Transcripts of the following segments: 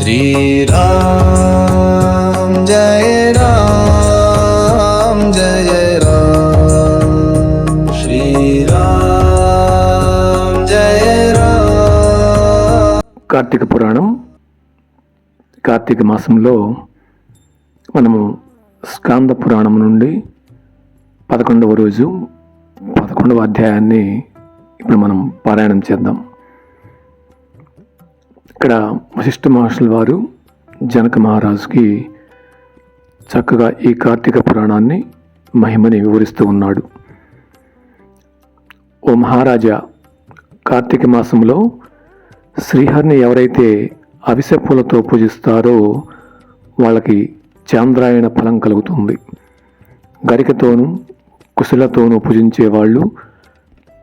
श्रीराम जय राम जय राम श्रीराम जय राम కార్తీక పురాణం కార్తీక మాసంలో మనము స్కాంద పురాణం నుండి పదకొండవ రోజు పదకొండవ అధ్యాయాన్ని ఇప్పుడు మనం పారాయణం చేద్దాం ఇక్కడ వశిష్ఠ మహర్షుల వారు జనక మహారాజుకి చక్కగా ఈ కార్తీక పురాణాన్ని మహిమని వివరిస్తూ ఉన్నాడు. ఓ మహారాజా కార్తీక మాసంలో శ్రీహరిని ఎవరైతే అవిసె పూలతో పూజిస్తారో వాళ్ళకి చాంద్రాయణ ఫలం కలుగుతుంది. గరికతోనూ కుశలతోనూ పూజించే వాళ్ళు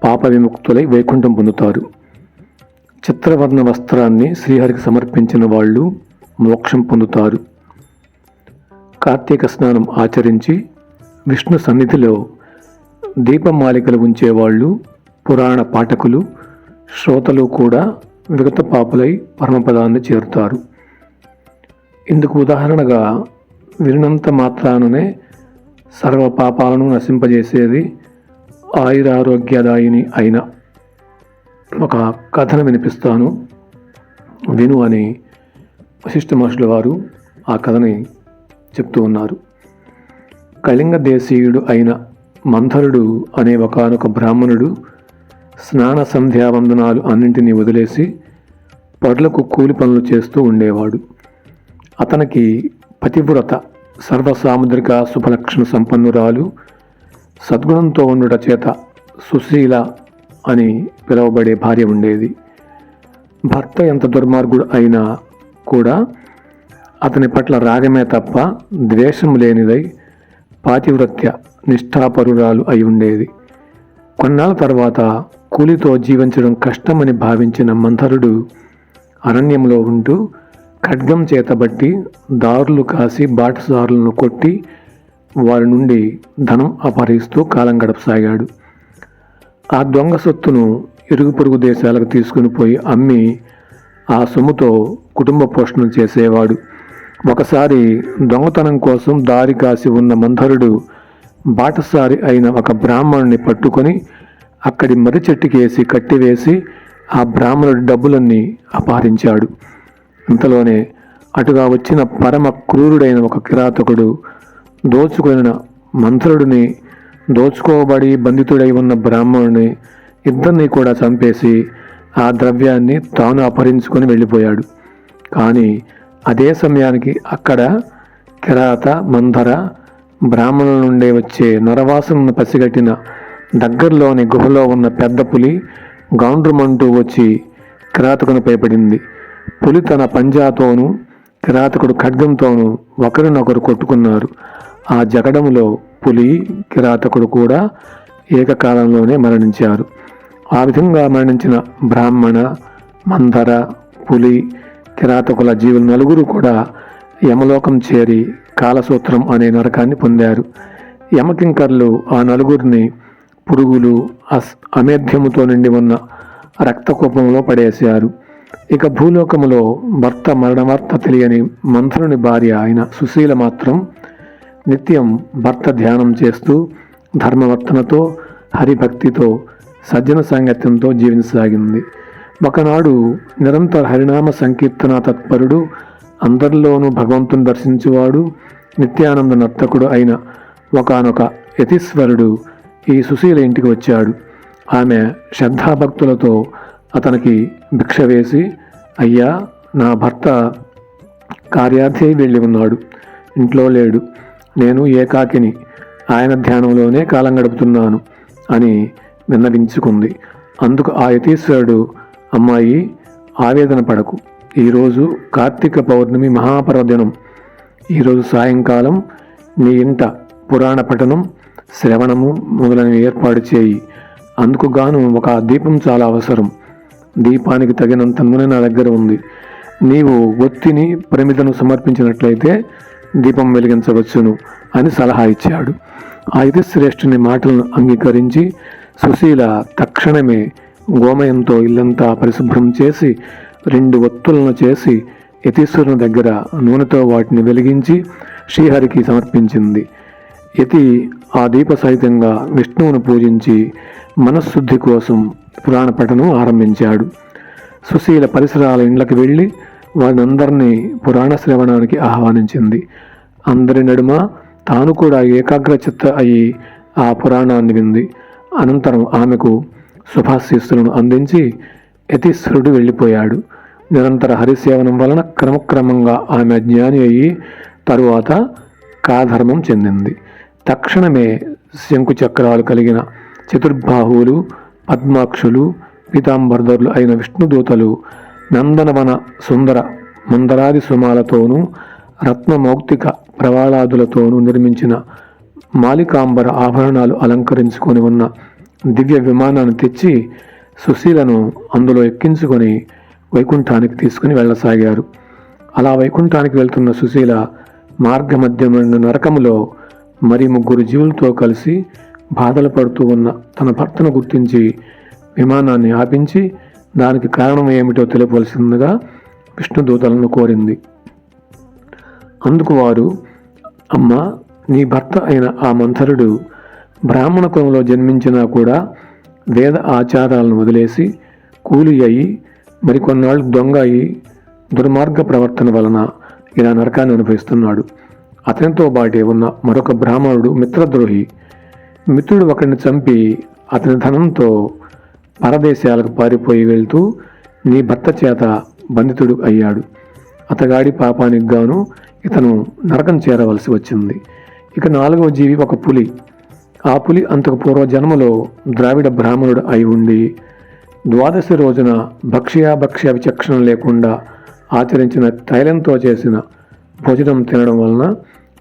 పాప విముక్తులై వైకుంఠం పొందుతారు. చిత్రవర్ణ వస్త్రాన్ని శ్రీహరికి సమర్పించిన వాళ్ళు మోక్షం పొందుతారు. కార్తీక స్నానం ఆచరించి విష్ణు సన్నిధిలో దీపమాలికలు ఉంచేవాళ్ళు పురాణ పాఠకులు శ్రోతలు కూడా విగత పాపులై పరమపదాన్ని చేరుతారు. ఇందుకు ఉదాహరణగా వినంత మాత్రాననే సర్వ పాపాలను నశింపజేసేది ఆయురారోగ్యదాయిని అయిన ఒక కథను వినిపిస్తాను. విను అని వశిష్ఠ మహర్షుల వారు ఆ కథని చెప్తూ ఉన్నారు. కళింగ దేశీయుడు అయిన మంథరుడు అనే ఒకనొక బ్రాహ్మణుడు స్నాన సంధ్యావందనాలు అన్నింటినీ వదిలేసి పరులకు కూలి పనులు చేస్తూ ఉండేవాడు. అతనికి పతివ్రత సర్వసాముద్రిక శుభలక్షణ సంపన్నురాలు సద్గుణంతో ఉండుట చేత సుశీల అని పిలువబడే భార్య ఉండేది. భర్త ఎంత దుర్మార్గుడు అయినా కూడా అతని పట్ల రాగమే తప్ప ద్వేషం లేనిదై పాతివ్రత్య నిష్ఠాపరురాలు అయి ఉండేది. కొన్నాళ్ళ తర్వాత కూలితో జీవించడం కష్టమని భావించిన మంథరుడు అరణ్యంలో ఉంటూ ఖడ్గం చేతబట్టి దారులు కాసి బాటసారులను కొట్టి వారి నుండి ధనం అపహరిస్తూ కాలం గడపసాగాడు. ఆ దొంగ సొత్తును ఇరుగు పొరుగు దేశాలకు తీసుకుని పోయి అమ్మి ఆ సొమ్ముతో కుటుంబ పోషణ చేసేవాడు. ఒకసారి దొంగతనం కోసం దారి కాసి ఉన్న మంధరుడు బాటసారి అయిన ఒక బ్రాహ్మణుని పట్టుకొని అక్కడి మర్రి చెట్టుకేసి కట్టివేసి ఆ బ్రాహ్మణుడి డబ్బులన్నీ అపహరించాడు. ఇంతలోనే అటుగా వచ్చిన పరమ క్రూరుడైన ఒక కిరాతకుడు దోచుకొనిన మంత్రుడిని దోచుకోబడి బంధితుడై ఉన్న బ్రాహ్మణుని ఇద్దరిని కూడా చంపేసి ఆ ద్రవ్యాన్ని తాను అపహరించుకొని వెళ్ళిపోయాడు. కానీ అదే సమయానికి అక్కడ కిరాత మంధర బ్రాహ్మణుల నుండి వచ్చే నరవాసనను పసిగట్టిన దగ్గరలోని గుహలో ఉన్న పెద్ద పులి గౌండ్రమంటూ వచ్చి కిరాతకుని పైపడింది పులి తన పంజాతోనూ కిరాతకుడు ఖడ్గంతోనూ ఒకరినొకరు కొట్టుకున్నారు. ఆ జగడంలో పులి కిరాతకుడు కూడా ఏకకాలంలోనే మరణించారు. ఆ విధంగా మరణించిన బ్రాహ్మణ మందర పులి కిరాతకుల జీవులు నలుగురు కూడా యమలోకం చేరి కాలసూత్రం అనే నరకాన్ని పొందారు. యమకింకర్లు ఆ నలుగురిని పురుగులు అస్ అమేధ్యముతో నిండి ఉన్న రక్తకూపంలో పడేశారు. ఇక భూలోకములో భర్త మరణవార్త తెలియని మంత్రుని భార్య అయిన సుశీల మాత్రం నిత్యం భర్త ధ్యానం చేస్తూ ధర్మవర్తనతో హరిభక్తితో సజ్జన సాంగత్యంతో జీవించసాగింది. ఒకనాడు నిరంతర హరినామ సంకీర్తన తత్పరుడు అందరిలోనూ భగవంతుని దర్శించువాడు నిత్యానంద నర్తకుడు అయిన ఒకనొక యతీశ్వరుడు ఈ సుశీల ఇంటికి వచ్చాడు. ఆమె శ్రద్ధాభక్తులతో అతనికి భిక్ష వేసి అయ్యా నా భర్త కార్యార్థి వెళ్ళి ఉన్నాడు. ఇంట్లో లేడు. నేను ఏకాకిని. ఆయన ధ్యానంలోనే కాలం గడుపుతున్నాను అని విన్నవించుకుంది అందుకు ఆ యతీశ్వరుడు అమ్మాయి ఆవేదన పడకు. ఈరోజు కార్తీక పౌర్ణమి మహాపర్వదినం ఈరోజు సాయంకాలం నీ ఇంట పురాణ పఠనం శ్రవణము మొదలైనవి ఏర్పాటు చేయి. అందుకు గాను ఒక దీపం చాలా అవసరం. దీపానికి తగినంత నూనె నా దగ్గర ఉంది. నీవు ఒత్తిని ప్రమిదను సమర్పించినట్లయితే దీపం వెలిగించవచ్చును అని సలహా ఇచ్చాడు. ఆ శ్రేష్ఠుని మాటలను అంగీకరించి సుశీల తక్షణమే గోమయంతో ఇల్లంతా పరిశుభ్రం చేసి రెండు ఒత్తులను చేసి యతీశ్వరుని దగ్గర నూనెతో వాటిని వెలిగించి శ్రీహరికి సమర్పించింది. యతి ఆ దీప సహితంగా విష్ణువును పూజించి మనశ్శుద్ధి కోసం పురాణ పఠనం ఆరంభించాడు. సుశీల పరిసరాల ఇండ్లకు వెళ్ళి వారినందరినీ పురాణ శ్రవణానికి ఆహ్వానించింది. అందరి నడుమ తాను కూడా ఏకాగ్రచిత్త అయి ఆ పురాణాన్ని వింది. అనంతరం ఆమెకు శుభాశీస్సులను అందించి యతిశ్వరుడు వెళ్ళిపోయాడు. నిరంతర హరిసేవనం వలన క్రమక్రమంగా ఆమె జ్ఞాని అయ్యి తరువాత కాధర్మం చెందింది. తక్షణమే శంకు చక్రాలు కలిగిన చతుర్బాహువులు పద్మాక్షులు పీతాంబర్ధరులు అయిన విష్ణుదూతలు నందనవన సుందర మందరాది సుమాలతోనూ రత్నమౌక్తిక ప్రవాళాదులతోనూ నిర్మించిన మాలికాంబర ఆభరణాలు అలంకరించుకొని ఉన్న దివ్య విమానాన్ని తెచ్చి సుశీలను అందులో ఎక్కించుకొని వైకుంఠానికి తీసుకుని వెళ్ళసాగారు. అలా వైకుంఠానికి వెళ్తున్న సుశీల మార్గమధ్యమైన నరకములో మరి ముగ్గురు జీవులతో కలిసి బాధలు పడుతూ ఉన్న తన భర్తను గుర్తించి విమానాన్ని ఆపించి దానికి కారణం ఏమిటో తెలియవలసిందిగా విష్ణుదూతలను కోరింది. అందుకు వారు అమ్మ నీ భర్త అయిన ఆ మంథరుడు బ్రాహ్మణ కులంలో జన్మించినా కూడా వేద ఆచారాలను వదిలేసి కూలి అయి మరికొన్నాళ్ళు దొంగ అయి దుర్మార్గ ప్రవర్తన వలన ఇలా నరకాన్ని అనుభవిస్తున్నాడు. అతనితో బాటే ఉన్న మరొక బ్రాహ్మణుడు మిత్రద్రోహి. మిత్రుడు ఒకరిని చంపి అతని ధనంతో పరదేశాలకు పారిపోయి వెళ్తూ నీ భర్త చేత బంధితుడు అయ్యాడు. అతగాడి పాపానికి గాను ఇతను నరకం చేరవలసి వచ్చింది. ఇక నాలుగవ జీవి ఒక పులి. ఆ పులి అంతకు పూర్వ జన్మలో ద్రావిడ బ్రాహ్మణుడు అయి ఉండి ద్వాదశి రోజున భక్ష్యాభక్ష్య విచక్షణ లేకుండా ఆచరించిన తైలంతో చేసిన భోజనం తినడం వలన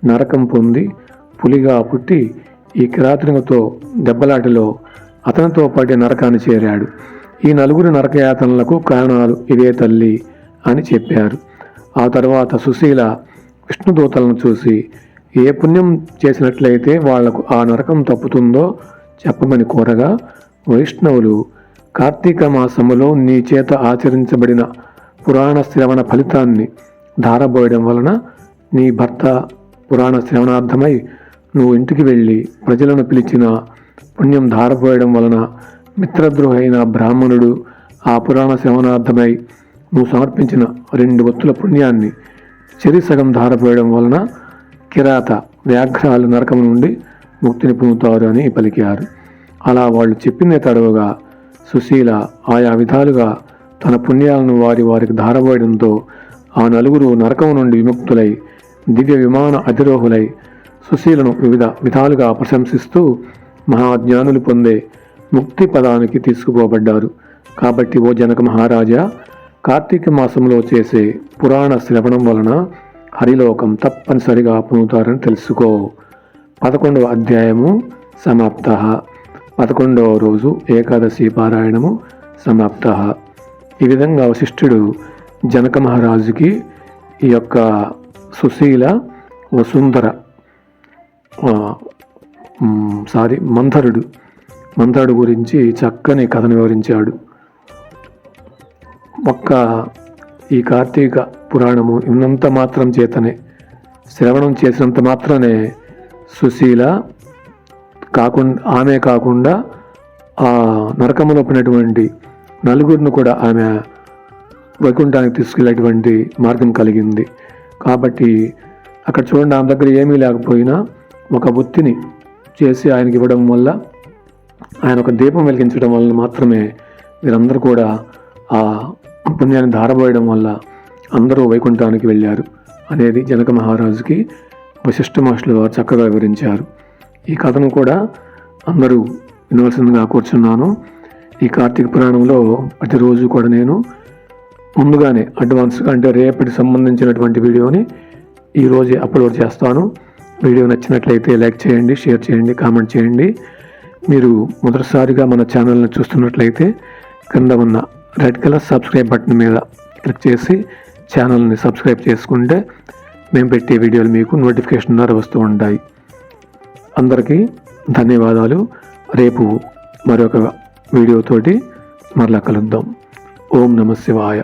నరకం పొంది పులిగా పుట్టి ఈ కిరాతనితో దెబ్బలాటలో అతనితో పాటి నరకాన్ని చేరాడు. ఈ నలుగురు నరకయాతనలకు కారణాలు ఇవే తల్లి అని చెప్పారు. ఆ తర్వాత సుశీల విష్ణుదూతలను చూసి ఏ పుణ్యం చేసినట్లయితే వాళ్ళకు ఆ నరకం తప్పుతుందో చెప్పమని కోరగా వైష్ణవులు కార్తీక మాసములో నీ చేత ఆచరించబడిన పురాణ శ్రవణ ఫలితాన్ని ధారబోయడం వలన నీ భర్త పురాణ శ్రవణార్థమై నువ్వు ఇంటికి వెళ్ళి ప్రజలను పిలిచిన పుణ్యం ధారపోయడం వలన మిత్రద్రోహైన బ్రాహ్మణుడు ఆ పురాణ శ్రవణార్థమై నువ్వు సమర్పించిన రెండు వత్తుల పుణ్యాన్ని చెరి సగం ధారపోయడం వలన కిరాత వ్యాఘ్రాలు నరకం నుండి ముక్తిని పొందుతారు అని పలికారు. అలా వాళ్ళు చెప్పిన తడవుగా సుశీల ఆయా విధాలుగా తన పుణ్యాలను వారి వారికి ధారపోయడంతో ఆ నలుగురు నరకం నుండి విముక్తులై దివ్య విమాన అధిరోహులై సుశీలను వివిధ విధాలుగా ప్రశంసిస్తూ మహాజ్ఞానులు పొందే ముక్తి పదానికి తీసుకుపోబడ్డారు. కాబట్టి ఓ జనక మహారాజా కార్తీక మాసంలో చేసే పురాణ శ్రవణం వలన హరిలోకం తప్పనిసరిగా పొందుతారని తెలుసుకో. పదకొండవ అధ్యాయము సమాప్త. పదకొండవ రోజు ఏకాదశి పారాయణము సమాప్త. ఈ విధంగా వశిష్ఠుడు జనక మహారాజుకి ఈ యొక్క సుశీల వసుంధర సారీ మంథరుడు. మంథరుడు గురించి చక్కని కథను వివరించాడు. ఒక్క ఈ కార్తీక పురాణము ఉన్నంత మాత్రం చేతనే శ్రవణం చేసినంత మాత్రమే సుశీల కాకుండా ఆమె కాకుండా ఆ నరకములో పడినటువంటి నలుగురిని కూడా ఆమె వైకుంఠానికి తీసుకెళ్ళేటువంటి మార్గం కలిగింది. కాబట్టి అక్కడ చూడండి ఆమె దగ్గర ఏమీ లేకపోయినా ఒక బుత్తిని చేసి ఆయనకి ఇవ్వడం వల్ల ఆయన ఒక దీపం వెలిగించడం వల్ల మాత్రమే వీరందరూ కూడా ఆ పుణ్యాన్ని ధారబోయడం వల్ల అందరూ వైకుంఠానికి వెళ్ళారు. అనేది జనక మహారాజుకి వశిష్ఠ మహర్షులు వారు చక్కగా వివరించారు. ఈ కథను కూడా అందరూ వినవలసిందిగా కూర్చున్నాను. ఈ కార్తీక పురాణంలో ప్రతిరోజు కూడా నేను ముందుగానే అడ్వాన్స్గా అంటే రేపటి సంబంధించినటువంటి వీడియోని ఈరోజే అప్లోడ్ చేస్తాను. వీడియో నచ్చినట్లయితే లైక్ చేయండి షేర్ చేయండి కామెంట్ చేయండి. మీరు మొదటిసారిగా మన ఛానల్ని చూస్తున్నట్లయితే కింద ఉన్న రెడ్ కలర్ సబ్స్క్రైబ్ బటన్ మీద క్లిక్ చేసి ఛానల్ని సబ్స్క్రైబ్ చేసుకుంటే మేము పెట్టే వీడియోలు మీకు నోటిఫికేషన్ ద్వారా వస్తూ ఉంటాయి. అందరికీ ధన్యవాదాలు. రేపు మరొక వీడియోతోటి మరలా కలుద్దాం. ఓం నమ శివాయ.